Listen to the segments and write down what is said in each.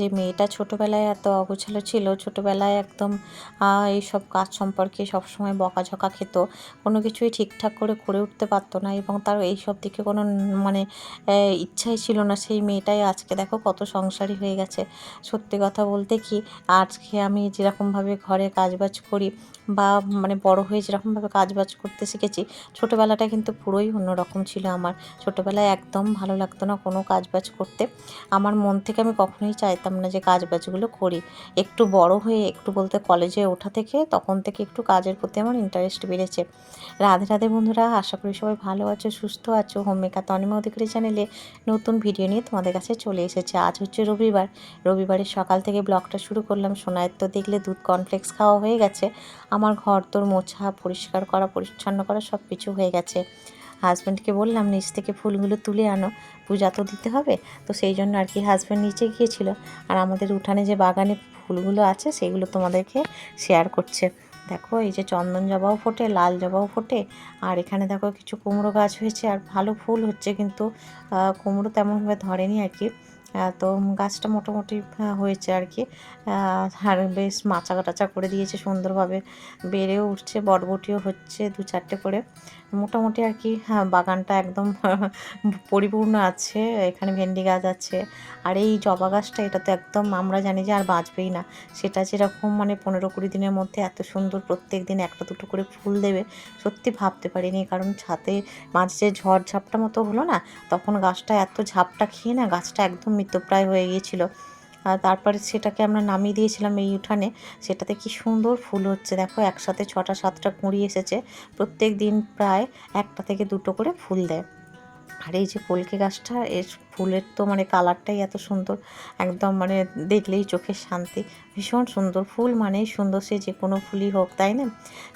যে মেয়েটা ছোটোবেলায় এত অগোছালো ছিল, ছোটোবেলায় একদম এইসব কাজ সম্পর্কে সবসময় বকাঝকা খেত, কোনো কিছুই ঠিকঠাক করে করে উঠতে পারতো না এবং তার এইসব দিকে কোনো মানে ইচ্ছাই ছিল না। সেই মেয়েটাই আজকে দেখো কত সংসারী হয়ে গেছে। সত্যি কথা বলতে কি, আজকে আমি যেরকমভাবে ঘরে কাজবাজ করি বা মানে বড় হয়ে যেরকমভাবে কাজবাজ করতে শিখেছি, ছোটোবেলাটা কিন্তু পুরোই অন্যরকম ছিল আমার। ছোটোবেলায় একদম ভালো লাগতো না কোনো কাজবাজ করতে। আমার মন থেকে আমি কখনোই চাইতাম না যে কাজবাজগুলো করি। একটু বড় হয়ে একটু বলতে কলেজে ওঠা থেকে তখন থেকে একটু কাজের প্রতি আমার ইন্টারেস্ট বেড়েছে। রাধে রাধে বন্ধুরা, আশা করি সবাই ভালো আছো, সুস্থ আছো। হোম মেকার তনিমা অধিকারী চ্যানেলে নতুন ভিডিও নিয়ে তোমাদের কাছে চলে এসেছে। আজ হচ্ছে রবিবার। রবিবারের সকাল থেকে ব্লগটা শুরু করলাম। সোনায়ের তো দেখলে দুধ কর্নফ্লেক্স খাওয়া হয়ে গেছে। আমার ঘর তোর মোছা, পরিষ্কার করা, পরিচ্ছন্ন করা সব কিছু হয়ে গেছে। হাজব্যান্ডকে বললাম, নিচ থেকে ফুলগুলো তুলে আনো, পূজা তো দিতে হবে। তো সেই জন্য আর কি হাজব্যান্ড নিচে গিয়েছিল। আর আমাদের উঠানে যে বাগানে ফুলগুলো আছে, সেগুলো তোমাদেরকে শেয়ার করছে। দেখো, এই যে চন্দন জবাও ফোটে, লাল জবাও ফোটে, আর এখানে দেখো কিছু কুমড়ো গাছ হয়েছে, আর ভালো ফুল হচ্ছে কিন্তু কুমড়ো তেমনভাবে ধরেনি আর কি। তো গাছটা মোটামুটি হয়েছে আর কি আর বেশ মাচা টাচা করে দিয়েছে সুন্দরভাবে। বেড়েও উঠছে, বটবটিও হচ্ছে দু চারটে করে। মোটামুটি আর কি হ্যাঁ বাগানটা একদম পরিপূর্ণ আছে, এখানে ভেন্ডি গাছ আছে। আর এই জবা গাছটা, এটা তো একদম আমরা জানি যে আর বাঁচবেই না। সেটা যেরকম মানে পনেরো কুড়ি দিনের মধ্যে এত সুন্দর প্রত্যেক দিন একটা দুটো করে ফুল দেবে, সত্যি ভাবতে পারিনি। কারণ ছাতে মাঝে ঝড় ঝাপটা মতো হলো না, তখন গাছটা এত ঝাপটা খেয়ে না গাছটা একদম মৃতপ্রায় হয়ে গিয়েছিল। আর তারপরে সেটাকে আমরা নামিয়ে দিয়েছিলাম এই উঠানে। সেটাতে কি সুন্দর ফুল হচ্ছে। দেখো, একসাথে ছটা সাতটা কুঁড়ি এসেছে। প্রত্যেক দিন প্রায় একটা থেকে দুটো করে ফুল দেয়। আর এই যে কলকে গাছটা, এর ফুলের তো মানে কালারটাই এত সুন্দর। একদম মানে দেখলেই চোখের শান্তি। ভীষণ সুন্দর ফুল মানেই সুন্দর সে যে কোনো ফুলই হোক, তাই না?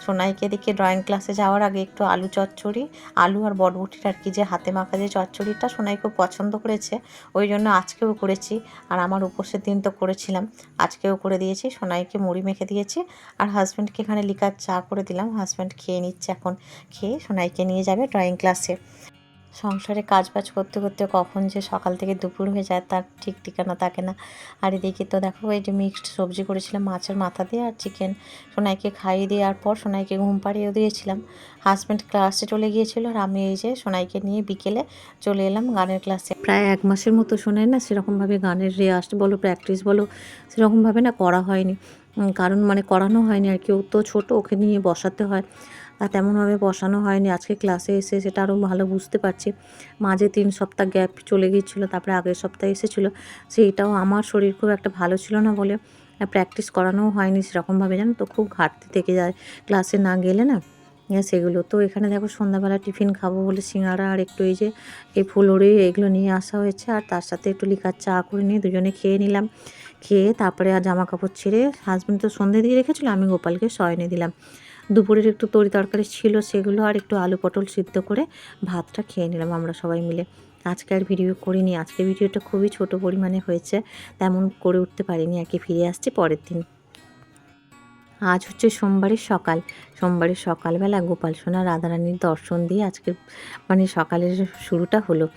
সোনাইকে দেখে ড্রয়িং ক্লাসে যাওয়ার আগে একটু আলু চচ্চড়ি, আলু আর বটবটির আর কি যে হাতে মাখা যে চচ্চড়িটা সোনাই খুব পছন্দ করেছে, ওই জন্য আজকেও করেছি। আর আমার উপোসের দিন তো করেছিলাম। আজকেও করে দিয়েছি, সোনাইকে মুড়ি মেখে দিয়েছি। আর হাজব্যান্ডকে এখানে লিকার চা করে দিলাম। হাজব্যান্ড খেয়ে নিচ্ছে এখন। খেয়ে সোনাইকে নিয়ে যাবে ড্রয়িং ক্লাসে সংসারে কাজ বাজ করতে করতে কখন যে সকাল থেকে দুপুর হয়ে যায় তার ঠিক ঠিকানা থাকে না। আর এদিকে তো দেখো, এই যে মিক্সড সবজি করেছিলাম, মাছের মাথা দিয়ে আর চিকেন সোনাইকে খাইয়ে দেওয়ার পর সোনাইকে ঘুম পাড়িয়েও দিয়েছিলাম। হাজব্যান্ড ক্লাসে চলে গিয়েছিল আর আমি এই যে সোনাইকে নিয়ে বিকেলে চলে এলাম গানের ক্লাসে প্রায় এক মাসের মতো শোনায় না সেরকমভাবে গানের রেয়াজ বলো প্র্যাকটিস বলো, সেরকমভাবে না করা হয়নি। কারণ মানে করানো হয়নি আর কি, ও তো ছোটো, ওকে নিয়ে বসাতে হয়। তেমনভাবে বসানো হয়নি। আজকে ক্লাসে এসে সেটা আরও ভালো বুঝতে পারছি। মাঝে তিন সপ্তাহ গ্যাপ চলে গিয়েছিল, তারপরে আগের সপ্তাহে এসেছিল। সেইটাও আমার শরীর খুব একটা ভালো ছিল না বলে প্র্যাকটিস করানোও হয়নি সেরকমভাবে জানো তো, খুব ঘাটতি থেকে যায়। ক্লাসে না গেলে না সেগুলো। তো এখানে দেখো সন্ধ্যাবেলা টিফিন খাব বলে সিঙ্গাড়া আর একটু এই যে এই ফুলরি এগুলো নিয়ে আসা হয়েছে আর তার সাথে একটু লিকার চা করে নিয়ে দুজনে খেয়ে নিলাম। খেয়ে তারপরে আর জামা কাপড় ছেড়ে হাজব্যান্ড তো সন্ধে দিয়ে রেখেছিলো, আমি গোপালকে শয়নে দিলাম। দুপুরের একটু তরি তরকারি ছিল সেগুলো আর একটু আলু পটল সিদ্ধ করে ভাতটা খেয়ে নিলাম আমরা সবাই মিলে। আজকে আর ভিডিও করিনি। আজকে ভিডিওটা খুবই ছোট পরিমাণে হয়েছে। তেমন করে উঠতে পারিনি আর কি। ফিরে আসছি পরের দিন। আজ হচ্ছে সোমবারের সকাল। সোমবারের সকালবেলা গোপাল সোনা রাধারানীর দর্শন দিয়ে আজকে মানে সকালের শুরুটা হলো।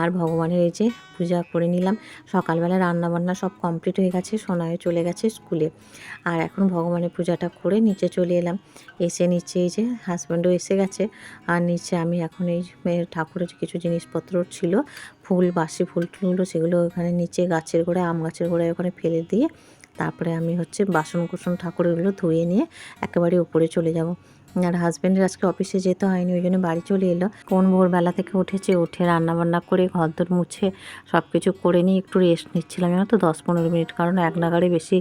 আর ভগবানের এই যে পূজা করে নিলাম। সকালবেলা রান্নাবান্না সব কমপ্লিট হয়ে গেছে, সোনায় চলে গেছে স্কুলে আর এখন ভগবানের পূজাটা করে নিচে চলে এলাম। এসে নিচে এই যে হাজব্যান্ডও এসে গেছে। আর নিচে আমি এখন এই ঠাকুরের কিছু জিনিসপত্র ছিল, ফুল, বাসি ফুল টুলগুলো, সেগুলো ওখানে নিচে গাছের গোড়ায়, আম গাছের গোড়ায় ওখানে ফেলে দিয়ে, তারপরে আমি হচ্ছে বাসন কুসন ঠাকুরগুলো ধুয়ে নিয়ে একেবারে উপরে চলে যাব। আর হাজব্যান্ডের আজকে অফিসে যেতে হয়নি, ওই জন্য বাড়ি চলে এলো। কোন ভোরবেলা থেকে উঠেছে, উঠে রান্না বান্না করে ঘর দর মুছে সব কিছু করে নিয়ে একটু রেস্ট নিচ্ছিলাম। জানো তো দশ পনেরো মিনিট, কারণ এক নাগারে বেশি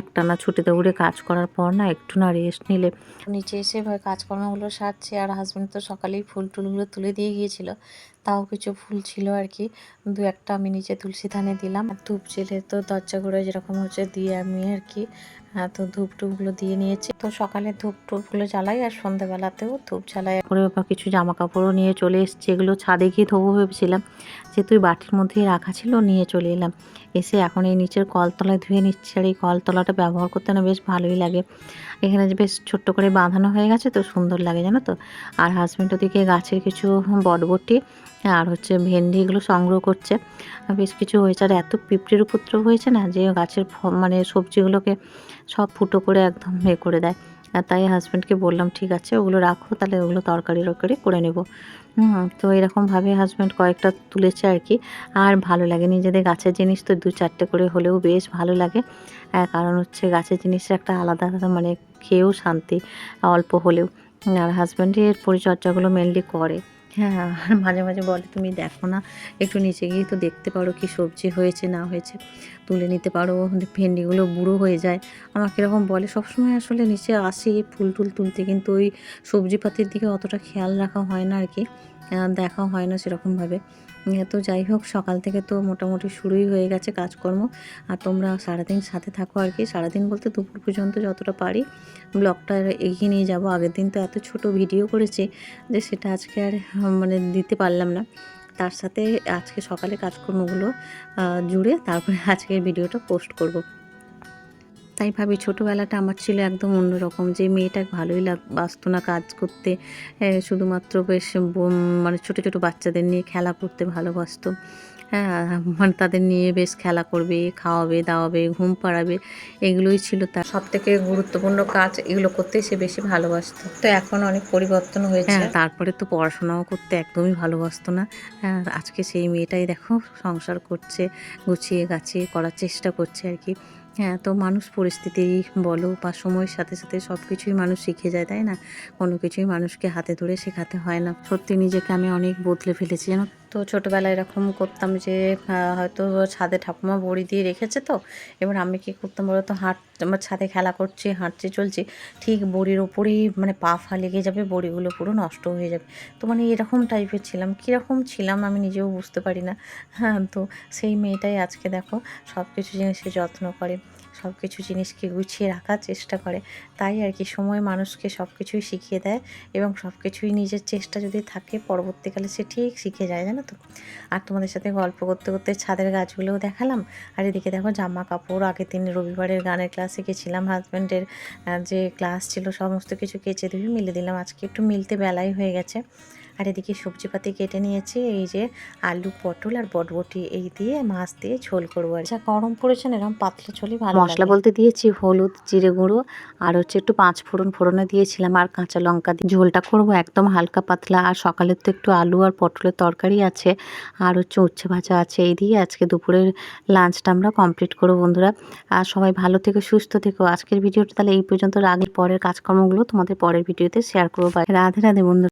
একটা না ছুটে দৌড়ে কাজ করার পর না একটু না রেস্ট নিলে। নিচে এসে কাজকর্মগুলো সারছে, আর হাজব্যান্ড তো সকালেই ফুল টুলগুলো তুলে দিয়ে গিয়েছিল। তাও কিছু ফুল ছিল আর কি। দু একটা আমি নিচে তুলসী থানে দিলাম। আর ধূপ জেলে তো দরজা করে যেরকম হচ্ছে দিয়ে আমি আর কি তো ধূপ টুপগুলো দিয়ে নিয়েছি। তো সকালে ধূপ টুপগুলো জ্বালাই আর সন্ধ্যাবেলাতেও ধূপ জ্বালাই। করে বা কিছু জামা কাপড়ও নিয়ে চলে এসেছি। এগুলো ছাদে গিয়ে ধোবো ভেবেছিলাম। যেহেতু ওই বাটির মধ্যেই রাখা ছিল, নিয়ে চলে এলাম। এসে এখন এই নিচের কলতলায় ধুয়ে নিচ্ছি। আর এই কলতলাটা ব্যবহার করতে না বেশ ভালোই লাগে। এখানে যে বেশ ছোট্ট করে বাঁধানো হয়ে গেছে, তো সুন্দর লাগে, জানো তো? আর হাজব্যান্ড ওদিকে গাছের কিছু বটবটি আর হচ্ছে ভেন্ডি এগুলো সংগ্রহ করছে। বেশ কিছু হয়েছে। আর এত পিঁপড়ের উপদ্রব হয়েছে না যে গাছের মানে সবজিগুলোকে সব ফুটো করে একদম এ করে দেয়। আর তাই হাজব্যান্ডকে বললাম ঠিক আছে ওগুলো রাখো তাহলে ওগুলো তরকারি টরকারি করে নেব। তো এরকমভাবে হাজব্যান্ড কয়েকটা তুলেছে আর কি। আর ভালো লাগে নিজেদের গাছের জিনিস তো দু চারটে করে হলেও বেশ ভালো লাগে। আহ, কারণ হচ্ছে গাছের জিনিসের একটা আলাদা আলাদা মানে খেয়েও শান্তি অল্প হলেও। আর হাজব্যান্ডের পরিচর্যাগুলো মেনলি করে। হ্যাঁ আর মাঝে মাঝে বলে, তুমি দেখো না, একটু নিচে গিয়ে তো দেখতে পারো কি সবজি হয়েছে, না হয়েছে। তুলে নিতে পারো ভেন্ডিগুলো বুড়ো হয়ে যায়। আমাকে এরকম বলে, সবসময় আসলে নিচে আসি, ফুল টুল তুলতে, কিন্তু ওই সবজি পাতির দিকে অতটা খেয়াল রাখা হয় না আর কি। দেখা হয় না সেরকমভাবে। তো যাই হোক, সকাল থেকে তো মোটামুটি শুরুই হয়ে গেছে কাজকর্ম। আর তোমরা সারাদিন সাথে থাকো আর কি। সারাদিন বলতে দুপুর পর্যন্ত যতটা পারি ব্লগটা এগিয়ে নিয়ে যাব। আগের দিন তো এত ছোট ভিডিও করেছি যে সেটা আজকে আর মানে দিতে পারলাম না। তার সাথে আজকে সকালে কাজকর্মগুলো জুড়ে তারপরে আজকের ভিডিওটা পোস্ট করব। তাই ভাবি ছোটোবেলাটা আমার ছিল একদম অন্যরকম। যে মেয়েটা ভালোই লাগ বাসতো না কাজ করতে শুধুমাত্র বেশ মানে ছোটো ছোটো বাচ্চাদের নিয়ে খেলা করতে ভালোবাসতো। হ্যাঁ মানে তাদের নিয়ে বেশ খেলা করবে খাওয়াবে দাওয়াবে ঘুম পাড়াবে এগুলোই ছিল তার সব থেকে গুরুত্বপূর্ণ কাজ এগুলো করতে সে বেশি ভালোবাসতো। তো এখন অনেক পরিবর্তন হয়েছে। তারপরে তো পড়াশোনাও করতে একদমই ভালোবাসতো না। হ্যাঁ, আজকে সেই মেয়েটাই দেখো সংসার করছে গুছিয়ে গাছিয়ে করার চেষ্টা করছে আর কি। হ্যাঁ তো মানুষ পরিস্থিতি বলো বা সময়ের সাথে সাথে সব কিছুই মানুষ শিখে যায়, তাই না? কোনো কিছুই মানুষকে হাতে ধরে শেখাতে হয় না। সত্যি নিজেকে আমি অনেক বদলে ফেলেছি, জানো? তো ছোটোবেলায় এরকম করতাম যে হয়তো ছাদে ঠাকুমা বড়ি দিয়ে রেখেছে তো, এবার আমি কী করতাম বলো তো, হাঁট, আমার ছাদে খেলা করছি, হাঁটছি, চলছি, ঠিক বড়ির ওপরেই মানে পা ফা লেগে যাবে, বড়িগুলো পুরো নষ্ট হয়ে যাবে। তো মানে এরকম টাইপের ছিলাম, কীরকম ছিলাম আমি নিজেও বুঝতে পারি না। হ্যাঁ তো সেই মেয়েটাই আজকে দেখো সব কিছু জিনিসের যত্ন করে। সব কিছু জিনিসকে গুছিয়ে রাখার চেষ্টা করে। তাই আর কি, সময় মানুষকে সব কিছুই শিখিয়ে দেয় এবং সব কিছুই নিজের চেষ্টা যদি থাকে পরবর্তীকালে সে ঠিক শিখে যায়, জানো তো। আর তোমাদের সাথে গল্প করতে করতে ছাদের গাছগুলোও দেখালাম। আর এদিকে দেখো জামা কাপড় আগের দিন রবিবারের গানের ক্লাসে গেছিলাম হাজব্যান্ডের যে ক্লাস ছিল সমস্ত কিছু কেচে ধুয়ে মিলে দিলাম। আজকে একটু মিলতে বেলাই হয়ে গেছে। আর এদিকে সবজিপাতি কেটে নিয়েছি এই যে আলু পটল আর বটবটি এই দিয়ে মাছ দিয়ে ঝোল করব আর যা গরম পড়েছে না এরকম পাতলা ঝোলই ভালো মশলা বলতে দিয়েছি হলুদ জিরে গুঁড়ো আর হচ্ছে একটু পাঁচ ফোড়ন ফোড়নে দিয়েছিলাম আর কাঁচা লঙ্কা দিয়ে। ঝোলটা করব একদম হালকা পাতলা আর সকালের তো একটু আলু আর পটলের তরকারি আছে আর হচ্ছে উচ্ছে ভাজা আছে এই দিয়ে আজকে দুপুরের লাঞ্চটা আমরা কমপ্লিট করব বন্ধুরা। আর সবাই ভালো থেকো সুস্থ থেকো। আজকের ভিডিওটা তাহলে এই পর্যন্ত আগের পরের কাজকর্মগুলো তোমাদের পরের ভিডিওতে শেয়ার করব। রাধে রাধে বন্ধুরা।